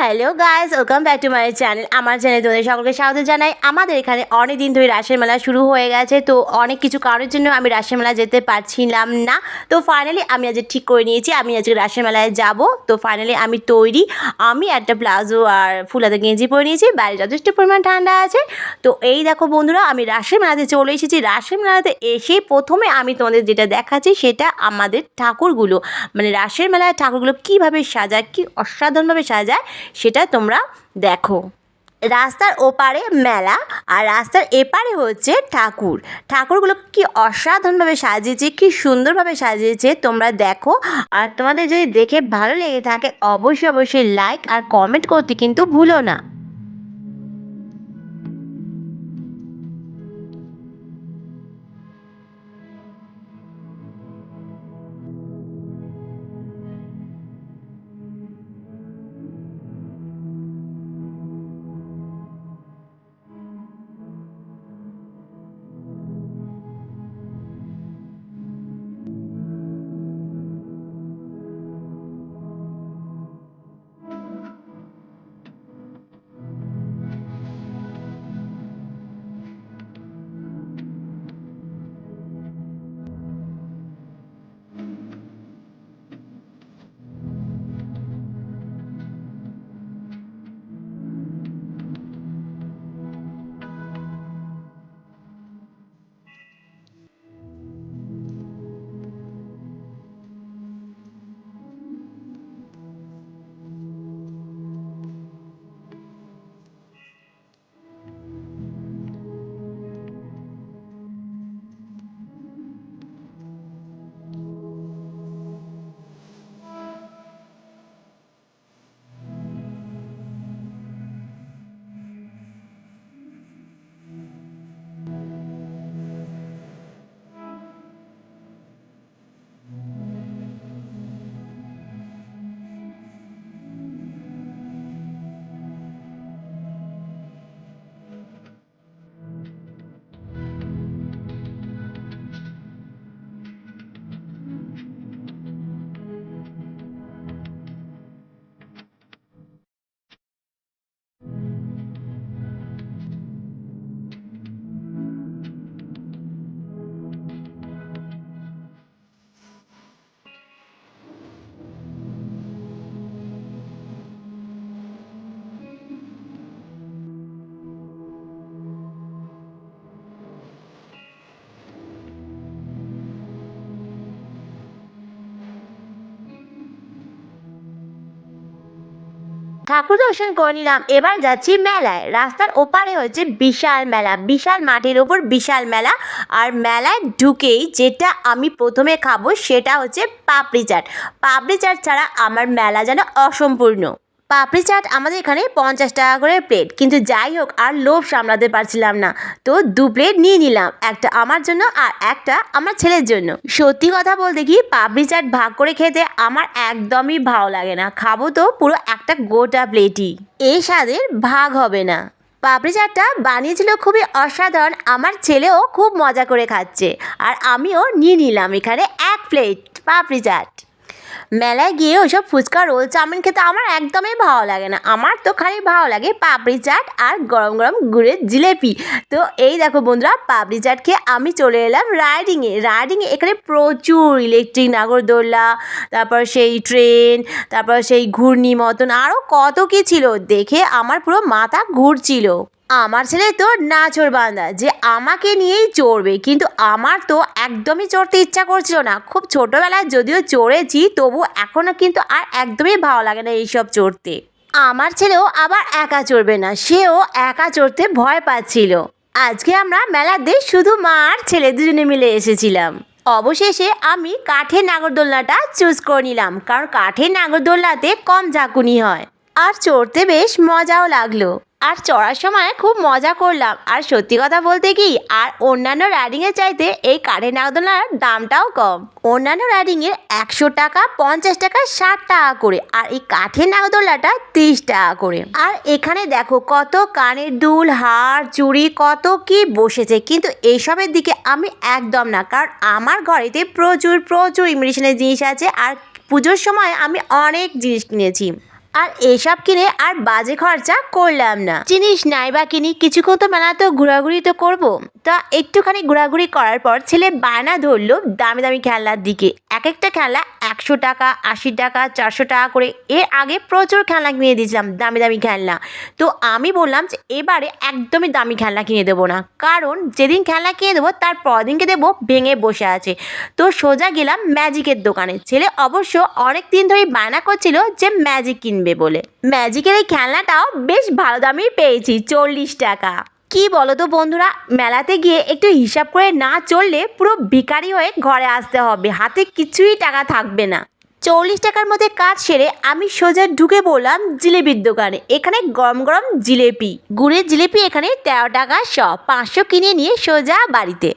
Hello guys welcome back to my channel আমার channel তোমাদের সকলকে স্বাগত জানাই। আমাদের এখানে অনেক দিন ধরে রাসের মেলা শুরু হয়ে গেছে, তো অনেক কিছু কারোর জন্য আমি রাসের মেলা যেতে পারছিলাম না। তো ফাইনালি আমি আজকে ঠিক করে নিয়েছি, আমি আজকে রাসের মেলায় যাব। তো ফাইনালি আমি তৈরি, আমি একটা প্লাজো আর ফুলাতে গেঞ্জি পরে নিয়েছি, বাইরে যথেষ্ট পরিমাণ ঠান্ডা আছে। তো এই দেখো বন্ধুরা, আমি রাসের মেলাতে চলে এসেছি। রাসের মেলাতে এসে প্রথমে আমি তোমাদের যেটা দেখাচ্ছি সেটা আমাদের ঠাকুরগুলো। মানে রাসের মেলায় ঠাকুরগুলো কীভাবে সাজায়, কী অসাধারণভাবে সাজায় সেটা তোমরা দেখো। রাস্তার ওপারে মেলা আর রাস্তার এপারে হচ্ছে ঠাকুর। ঠাকুরগুলো কি অসাধারণভাবে সাজিয়েছে, কি সুন্দরভাবে সাজিয়েছে তোমরা দেখো। আর তোমাদের যদি দেখে ভালো লেগে থাকে, অবশ্যই অবশ্যই লাইক আর কমেন্ট করতে কিন্তু ভুলো না। ঠাকুর দর্শন করে নিলাম। এবার যাচ্ছি মেলায়। রাস্তার ওপারে হচ্ছে বিশাল মেলা। বিশাল মাটির ওপর বিশাল মেলা। আর মেলায় ঢুকেই যেটা আমি প্রথমে খাব সেটা হচ্ছে পাপড়ি চাট। পাপড়ি চাট ছাড়া আমার মেলা যেন অসম্পূর্ণ। পাপড়ি চাট আমাদের এখানে পঞ্চাশ টাকা করে প্লেট কিন্তু যাই হোক, আর লোভ সামলাতে পারছিলাম না। তো দু প্লেট নিয়ে নিলাম, একটা আমার জন্য আর একটা আমার ছেলের জন্য। সত্যি কথা বলতে কি, পাপড়ি চাট ভাগ করে খেতে আমার একদমই ভালো লাগে না। খাব তো পুরো একটা গোটা প্লেটই এই স্বাদের ভাগ হবে না। পাপড়ি চাটটা বানিয়েছিল খুবই অসাধারণ, আমার ছেলেও খুব মজা করে খাচ্ছে। আর আমিও নিয়ে নিলাম এখানে এক প্লেট পাপড়ি চাট। মেলায় গিয়ে ওইসব ফুচকা, রোল চাউমিন খেতে আমার একদমই ভালো লাগে না। আমার তো খালি ভালো লাগে পাপড়ি চাট আর গরম গরম গুড়ের জিলেপি। তো এই দেখো বন্ধুরা, পাপড়ি চাট খেয়ে আমি চলে এলাম রাইডিংয়ে রাইডিংয়ে এখানে প্রচুর ইলেকট্রিক নাগরদোল্লা তারপর সেই ট্রেন তারপর সেই ঘূর্ণি মতন আরও কত কী ছিল দেখে আমার পুরো মাথা ঘুরছিল। আমার ছেলে তো নাচর বান্দা, যে আমাকে নিয়েই চড়বে। কিন্তু আমার তো একদমই চড়তে ইচ্ছা করছিল না। খুব ছোটোবেলায় যদিও চড়েছি তবু এখনও কিন্তু আর একদমই ভালো লাগে না এইসব চড়তে। আমার ছেলেও আবার একা চড়বে না, সেও একা চড়তে ভয় পাচ্ছিল। আজকে আমরা মেলাতে শুধু মা আর ছেলে দুজনে মিলে এসেছিলাম। অবশেষে আমি কাঠের নাগরদোলনাটা চুজ করে নিলাম, কারণ কাঠের নাগরদোলনাতে কম ঝাঁকুনি হয়। আর চড়তে বেশ মজাও লাগল। আর চড়ার সময় খুব মজা করলাম। আর সত্যি কথা বলতে কি, আর অন্যান্য রাইডিংয়ের চাইতে এই কাঠের নাগরদোলনার দামটাও কম। অন্যান্য রাইডিংয়ের একশো টাকা, পঞ্চাশ টাকা, ষাট টাকা করে আর এই কাঠের নাগরদোলনাটা তিরিশ টাকা করে। আর এখানে দেখো কত কানের দুল, হার, চুড়ি, কত কি বসেছে। কিন্তু এইসবের দিকে আমি একদম না, কারণ আমার ঘরেতে প্রচুর প্রচুর ইমিটেশনের জিনিস আছে। আর পুজোর সময় আমি অনেক জিনিস কিনেছি। আর এসব কিনে আর বাজে খরচা করলাম না। জিনিস নাই বা কিনি কিছুক্ষণ তো মেলা তো ঘোরাঘুরি তো করব। তা একটুখানি ঘোরাঘুরি করার পর ছেলে বায়না ধরলো দামি দামি খেলনার দিকে। এক একটা খেলনা একশো টাকা, আশি টাকা, চারশো টাকা করে। এর আগে প্রচুর খেলনা কিনে দিয়েছিলাম দামি দামি খেলনা। তো আমি বললাম যে এবারে একদমই দামি খেলনা কিনে দেবো না। কারণ যেদিন খেলনা কিনে দেবো, তার পরদিনকে দেবো ভেঙে বসে আছে। তো সোজা গেলাম ম্যাজিকের দোকানে। ছেলে অবশ্য অনেক দিন ধরেই বায়না করছিল যে ম্যাজিক কিনবে বলে। ম্যাজিকের এই খেলনাটাও বেশ ভালো দামেই পেয়েছি, চল্লিশ টাকা। কি বলো তো বন্ধুরা? মেলাতে গিয়ে একটু হিসাব করে না চললে পুরো বেকারি হয়ে ঘরে আসতে হবে। হাতে কিছুই টাকা থাকবে না। চল্লিশ টাকার মধ্যে কাজ সেরে আমি সোজা ঢুকে বললাম জিলেপির দোকানে। এখানে গরম গরম জিলেপি। গুড়ের জিলেপি এখানে তেরো টাকা শ পাঁচশো কিনে নিয়ে সোজা বাড়িতে।